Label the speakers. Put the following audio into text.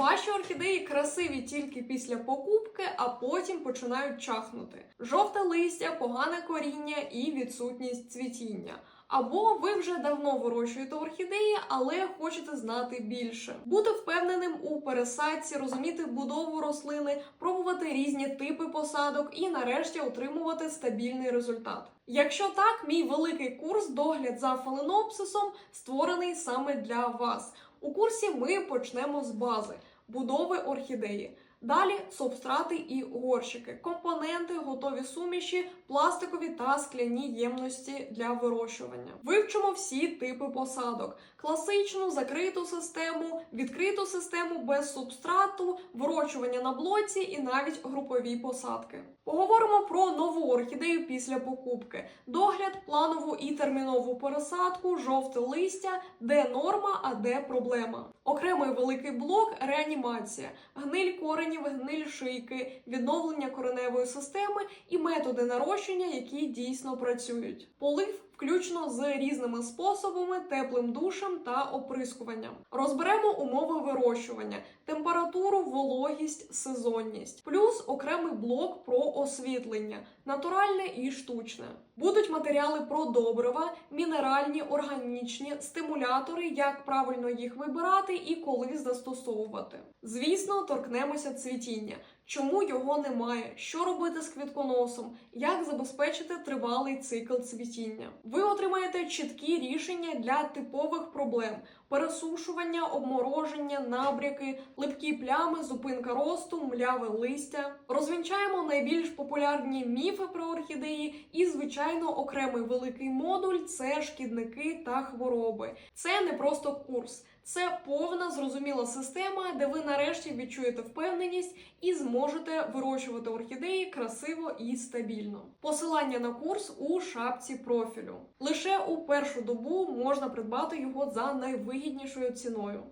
Speaker 1: Ваші орхідеї красиві тільки після покупки, а потім починають чахнути. Жовте листя, погане коріння і відсутність цвітіння. Або ви вже давно вирощуєте орхідеї, але хочете знати більше. Бути впевненим у пересадці, розуміти будову рослини, пробувати різні типи посадок і нарешті отримувати стабільний результат. Якщо так, мій великий курс догляд за фаленопсисом створений саме для вас. У курсі ми почнемо з бази будови орхідеї. Далі субстрати і горщики, компоненти, готові суміші, пластикові та скляні ємності для вирощування. Вивчимо всі типи посадок: класичну закриту систему, відкриту систему без субстрату, вирощування на блоці і навіть групові посадки. Поговоримо про нову орхідею після покупки, догляд, планову і термінову пересадку, жовте листя, де норма, а де проблема. Окремий великий блок реанімація, гниль коренів, гниль шийки, відновлення кореневої системи і методи нарощення, які дійсно працюють. Полив включно з різними способами, теплим душем та оприскуванням. Розберемо умови вирощування, температуру, вологість, сезонність, плюс окремий блок про освітлення, натуральне і штучне. Будуть матеріали про добрива, мінеральні, органічні, стимулятори, як правильно їх вибирати і коли застосовувати. Звісно, торкнемося цвітіння. Чому його немає? Що робити з квітконосом? Як забезпечити тривалий цикл цвітіння? Ви отримаєте чіткі рішення для типових проблем: пересушування, обмороження, набряки, липкі плями, зупинка росту, мляве листя. Розвінчаємо найбільш популярні міфи про орхідеї і, звичайно, окремий великий модуль це шкідники та хвороби. Це не просто курс. Це повна зрозуміла система, де ви нарешті відчуєте впевненість і зможете вирощувати орхідеї красиво і стабільно. Посилання на курс у шапці профілю. Лише у першу добу можна придбати його за найвигіднішою ціною.